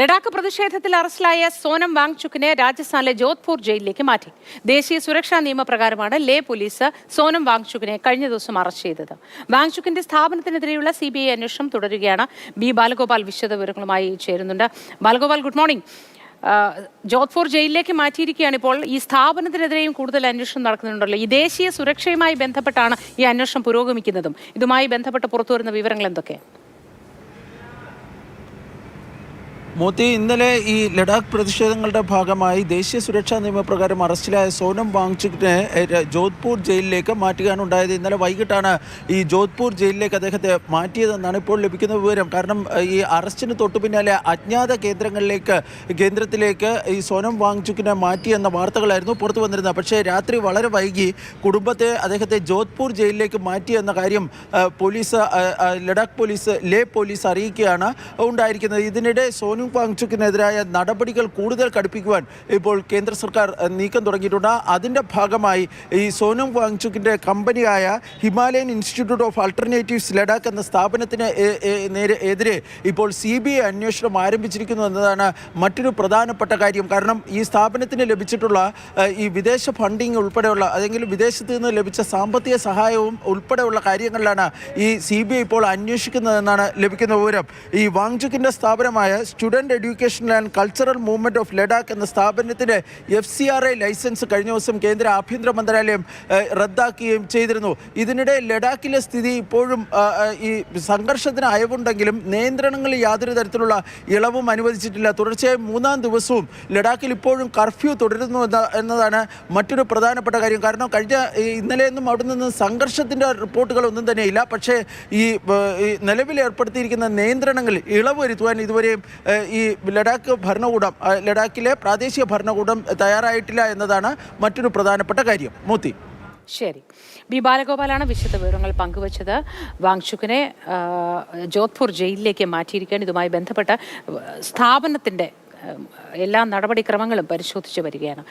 ലഡാക്ക് പ്രതിഷേധത്തിൽ അറസ്റ്റിലായ സോനം വാങ്ചുക്കിനെ രാജസ്ഥാനിലെ ജോധ്പൂർ ജയിലിലേക്ക് മാറ്റി. ദേശീയ സുരക്ഷാ നിയമപ്രകാരമാണ് ലേ പോലീസ് സോനം വാങ്ചുക്കിനെ കഴിഞ്ഞ ദിവസം അറസ്റ്റ് ചെയ്തത്. വാങ്ചുക്കിന്റെ സ്ഥാപനത്തിനെതിരെയുള്ള സി ബി ഐ അന്വേഷണം തുടരുകയാണ്. ബി ബാലഗോപാൽ വിശദവിവരങ്ങളുമായി ചേരുന്നുണ്ട്. Balagopal good morning. ജോധ്പൂർ ജയിലിലേക്ക് മാറ്റിയിരിക്കുകയാണ് ഇപ്പോൾ. ഈ സ്ഥാപനത്തിനെതിരെയും കൂടുതൽ അന്വേഷണം നടക്കുന്നുണ്ടല്ലോ. ഈ ദേശീയ സുരക്ഷയുമായി ബന്ധപ്പെട്ടാണ് ഈ അന്വേഷണം പുരോഗമിക്കുന്നതും. ഇതുമായി ബന്ധപ്പെട്ട് പുറത്തുവരുന്ന വിവരങ്ങൾ എന്തൊക്കെ? മോത്തി ഇന്നലെ ഈ ലഡാക്ക് പ്രതിഷേധങ്ങളുടെ ഭാഗമായി ദേശീയ സുരക്ഷാ നിയമപ്രകാരം അറസ്റ്റിലായ സോനം വാങ്ചുക്കിനെ ജോധ്പൂർ ജയിലിലേക്ക് മാറ്റുകയാണുണ്ടായത്. ഇന്നലെ വൈകിട്ടാണ് ഈ ജോധ്പൂർ ജയിലിലേക്ക് അദ്ദേഹത്തെ മാറ്റിയതെന്നാണ് ഇപ്പോൾ ലഭിക്കുന്ന വിവരം. കാരണം ഈ അറസ്റ്റിന് തൊട്ടു പിന്നാലെ അജ്ഞാത കേന്ദ്രങ്ങളിലേക്ക് കേന്ദ്രത്തിലേക്ക് ഈ സോനം വാങ്ചുക്കിനെ മാറ്റിയെന്ന വാർത്തകളായിരുന്നു പുറത്തു വന്നിരുന്നത്. പക്ഷേ രാത്രി വളരെ വൈകി കുടുംബത്തെ അദ്ദേഹത്തെ ജോധ്പൂർ ജയിലിലേക്ക് മാറ്റിയെന്ന കാര്യം police Ladakh police Leh police അറിയിക്കുകയാണ് ഉണ്ടായിരിക്കുന്നത്. ഇതിനിടെ സോനു വാങ്ചുക്കിനെതിരായ നടപടികൾ കൂടുതൽ കടുപ്പിക്കുവാൻ ഇപ്പോൾ കേന്ദ്ര സർക്കാർ നീക്കം തുടങ്ങിയിട്ടുണ്ട് അതിന്റെ ഭാഗമായി ഈ സോനം വാങ്ചുക്കിന്റെ കമ്പനിയായ Himalayan Institute of Alternatives Ladakh എന്ന സ്ഥാപനത്തിന് നേരെ എതിരെ ഇപ്പോൾ സി ബി ഐ അന്വേഷണം ആരംഭിച്ചിരിക്കുന്നു എന്നതാണ് മറ്റൊരു പ്രധാനപ്പെട്ട കാര്യം കാരണം ഈ സ്ഥാപനത്തിന് ലഭിച്ചിട്ടുള്ള ഈ വിദേശ ഫണ്ടിങ് ഉൾപ്പെടെയുള്ള അല്ലെങ്കിൽ വിദേശത്ത് നിന്ന് ലഭിച്ച സാമ്പത്തിക സഹായവും ഉൾപ്പെടെയുള്ള കാര്യങ്ങളിലാണ് ഈ സി ബി ഐ ഇപ്പോൾ അന്വേഷിക്കുന്നതെന്നാണ് ലഭിക്കുന്ന വിവരം ഈ വാങ്ചുക്കിന്റെ സ്ഥാപനമായ student education and cultural movement of Ladakh എന്ന സ്ഥാപനത്തിന്റെ F C R I licence കഴിഞ്ഞ ദിവസം കേന്ദ്ര ആഭ്യന്തര മന്ത്രാലയം റദ്ദാക്കുകയും ചെയ്തിരുന്നു. ഇതിനിടെ ലഡാക്കിലെ സ്ഥിതി ഇപ്പോഴും ഈ സംഘർഷത്തിന് അയവുണ്ടെങ്കിലും നിയന്ത്രണങ്ങളിൽ യാതൊരു തരത്തിലുള്ള ഇളവും അനുവദിച്ചിട്ടില്ല. തുടർച്ചയായി മൂന്നാം ദിവസവും ലഡാക്കിൽ ഇപ്പോഴും കർഫ്യൂ തുടരുന്നു എന്നതാണ് മറ്റൊരു പ്രധാനപ്പെട്ട കാര്യം. കാരണം കഴിഞ്ഞ ഇന്നലെയൊന്നും അവിടെ നിന്ന് സംഘർഷത്തിന്റെ റിപ്പോർട്ടുകളൊന്നും തന്നെയില്ല. പക്ഷേ ഈ നിലവിൽ ഏർപ്പെടുത്തിയിരിക്കുന്ന നിയന്ത്രണങ്ങൾ ഇളവ് വരുത്തുവാൻ ഇതുവരെയും ഈ ലഡാക്ക് ഭരണകൂടം ലഡാക്കിലെ പ്രാദേശിക ഭരണകൂടം തയ്യാറായിട്ടില്ല എന്നതാണ് മറ്റൊരു പ്രധാനപ്പെട്ട കാര്യം. മൂത്തി. ശരി. ബി ബാലഗോപാലാണ് വിശദ വിവരങ്ങൾ പങ്കുവച്ചത്. വാങ്ചുക്കിനെ ജോധ്പൂർ ജയിലിലേക്ക് മാറ്റിയിരിക്കുകയാണ് ഇതുമായി ബന്ധപ്പെട്ട സ്ഥാപനത്തിന്റെ എല്ലാ നടപടിക്രമങ്ങളും പരിശോധിച്ച് വരികയാണ്.